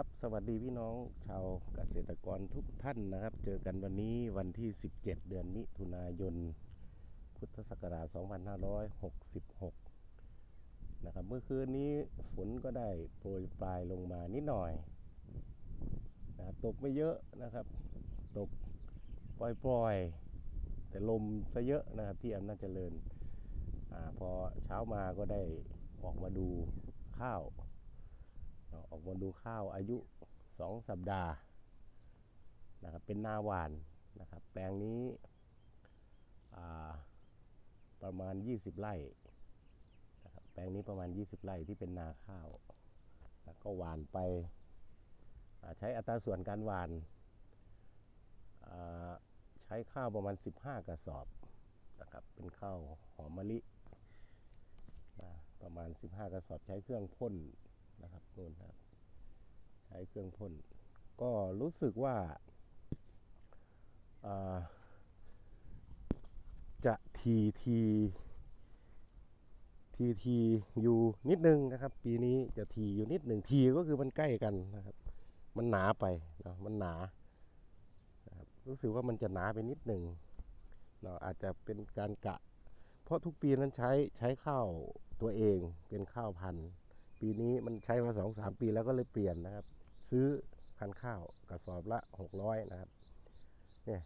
ครับสวัสดีพี่น้องชาวเกษตรกรทุกท่านนะครับ เจอกันวันนี้วันที่ 17 เดือนมิถุนายน พุทธศักราช 2566 นะครับเมื่อคืนนี้ฝนก็ได้โปรยปลายลงมานิดหน่อยนะครับตกไม่เยอะนะครับ ตกปล่อยๆ แต่ลมซะเยอะนะครับที่อำนาจเจริญอพอเช้ามาก็ได้ออกมาดูข้าว เราออกมาดูข้าวอายุ 2 สัปดาห์นะครับเป็นนาหวานนะครับแปลงนี้ประมาณ 20 ไร่นะครับแปลงนี้ประมาณ 20 ไร่ที่เป็นนาข้าว แล้วก็หวานไปใช้อัตราส่วนการหวานใช้ข้าวประมาณ 15 กระสอบนะครับเป็นข้าวหอมมะลิประมาณ 15 กระสอบใช้เครื่องพ่น นะครับนู่นครับใช้เครื่องพ่นก็รู้สึกว่าาจะทีทีทีทีอยู่นิดนึงนะครับ ปีนี้จะทีอยู่นิดหนึ่งทีก็คือมันใกล้กันนะครับ มันหนาไปเนาะมันหนานะร,รู้สึกว่ามันจะหนาไปนิดหนึ่งเนาะอาจจะเป็นการกะ เพราะทุกปีนั้นใช้ใช้ข้าวตัวเองเป็นข้าวพันธุ์ ปีนี้มันใช้มาสองสามปีแล้วก็เลยเปลี่ยนนะครับ ซื้อพันข้าวกระสอบละหกร้อยนะครับเนี่ย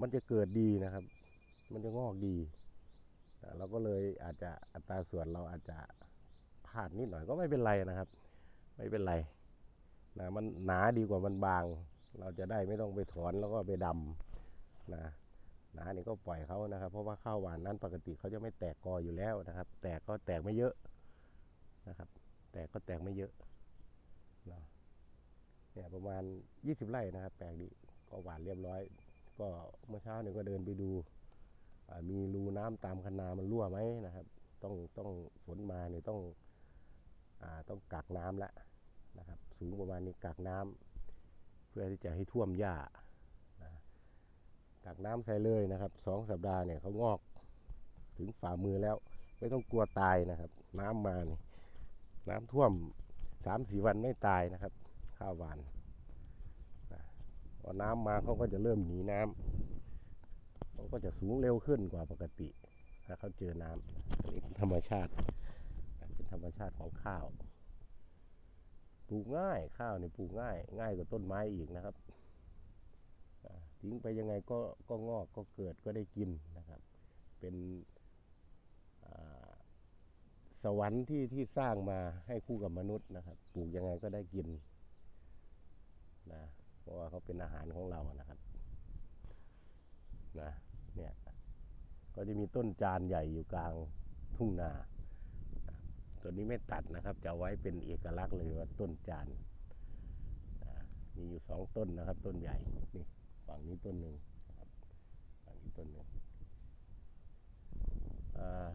มันจะเกิดดีนะครับ มันจะงอกดีแต่เราก็เลยอาจจะอัตราส่วนเราอาจจะพลาดนิดหน่อยก็ไม่เป็นไรนะครับ ไม่เป็นไรนะมันหนาดีกว่ามันบาง เราจะได้ไม่ต้องไปถอนแล้วก็ไปดำนะหนานี่ก็ปล่อยเขานะครับ เพราะว่าข้าวหวานนั้นปกติเขาจะไม่แตกกออยู่แล้วนะครับ แตกก็แตกไม่เยอะนะครับ แตกก็แตกไม่เยอะเนาะเนี่ยประมาณ 20 ไร่นะครับแปลงนี้ก็หวานเรียบร้อย ก็เมื่อเช้าเนี่ยก็เดินไปดู มีรูน้ำตามคันนามันรั่วไหมนะครับ ต้องต้องฝนมาเนี่ยต้องอต้องกักน้ำละนะครับ สูงประมาณนี้กักน้ำเพื่อที่จะให้ท่วมหญ้านะกักน้ำใส่เลยนะครับสองสัปดาห์เนี่ยเขางอกถึงฝ่ามือแล้ว ไม่ต้องกลัวตายนะครับ น้ำมาเนี่ย น้ำท่วมสามสี่วันไม่ตายนะครับข้าวหวานพอน้ำมาเขาก็จะเริ่มหนีน้ำเขาก็จะสูงเร็วขึ้นกว่าปกติถ้าเขาเจอน้ำอันนี้เป็นธรรมชาติเป็นธรรมชาติของข้าวปลูกง่ายข้าวเนี่ยปลูกง่าย ง่ายกว่าต้นไม้อีกนะครับทิ้งไปยังไงก็ก็งอกก็เกิดก็ได้กินนะครับ เป็น สวรรค์ที่ที่สร้างมาให้คู่กับมนุษย์นะครับ ปลูกยังไงก็ได้กินนะเพราะว่าเขาเป็นอาหารของเรานะครับนะเนี่ยก็จะมีต้นจานใหญ่อยู่กลางทุ่งนาตัวนี้ไม่ตัดนะครับ จะไว้เป็นเอกลักษณ์เลยว่าต้นจานนะมีอยู่สองต้นนะครับ ต้นใหญ่นี่ฝั่งนี้ต้นหนึ่งครับฝั่งนี้ต้นหนึ่งอ่า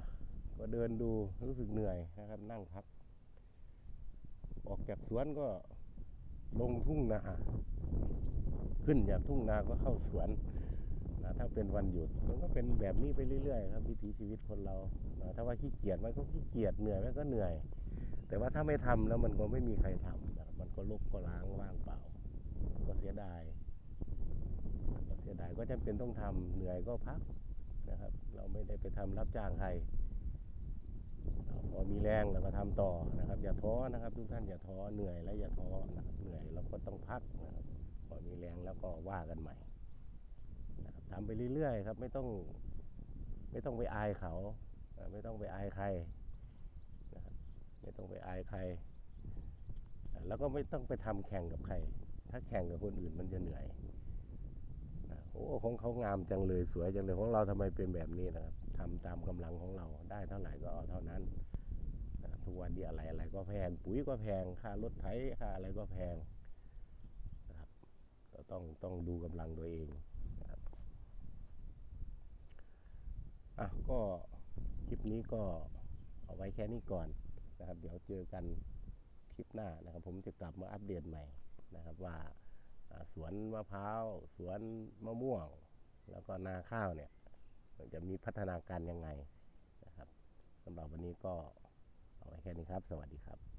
ก็เดินดูรู้สึกเหนื่อยนะครับ นั่งพัก ออกจากสวนก็ลงทุ่งนา ขึ้นจากทุ่งนาก็เข้าสวนนะถ้าเป็นวันหยุดมันก็เป็นแบบนี้ไปเรื่อยๆครับวิถีชีวิตคนเรานะถ้าว่าขี้เกียจมันก็ขี้เกียจเหนื่อยมันก็เหนื่อย แต่ว่าถ้าไม่ทำแล้วมันก็ไม่มีใครทำนะมันก็ลกก็ล้างว่างเปล่า ก็เสียดายก็เสียดายก็จำเป็นต้องทำเหนื่อยก็พักนะครับ เราไม่ได้ไปทำรับจ้างใคร พอมีแรงเราก็ทำต่อนะครับ อย่าท้อนะครับ ทุกท่านอย่าท้อเหนื่อยแล้วอย่าท้อนะครับเหนื่อยเราก็ต้องพักนะครับพอมีแรงแล้วก็ว่ากันใหม่นะครับทำไปเรื่อยๆครับ ไม่ต้องไม่ต้องไปอายเขา ไม่ต้องไปอายใครนะครับไม่ต้องไปอายใคร แล้วก็ไม่ต้องไปทำแข่งกับใคร ถ้าแข่งกับคนอื่นมันจะเหนื่อยโอ้ของเขางามจังเลยสวยจังเลยของเราทำไมเป็นแบบนี้นะครับ ทำตามกำลังของเราได้เท่าไหร่ก็เอาเท่านั้น ทุกวันนี้อะไรอะไรก็แพง ปุ๋ยก็แพง ค่ารถไถค่าอะไรก็แพงนะครับก็ต้องต้องดูกำลังตัวเองนะครับอะก็คลิปนี้ก็เอาไว้แค่นี้ก่อนนะครับ เดี๋ยวเจอกันคลิปหน้านะครับ ผมจะกลับมาอัปเดตใหม่นะครับว่าสวนมะพร้าว สวนมะม่วง แล้วก็นาข้าวเนี่ย จะมีพัฒนาการยังไงนะครับสำหรับวันนี้ก็เอาไว้แค่นี้ครับ สวัสดีครับ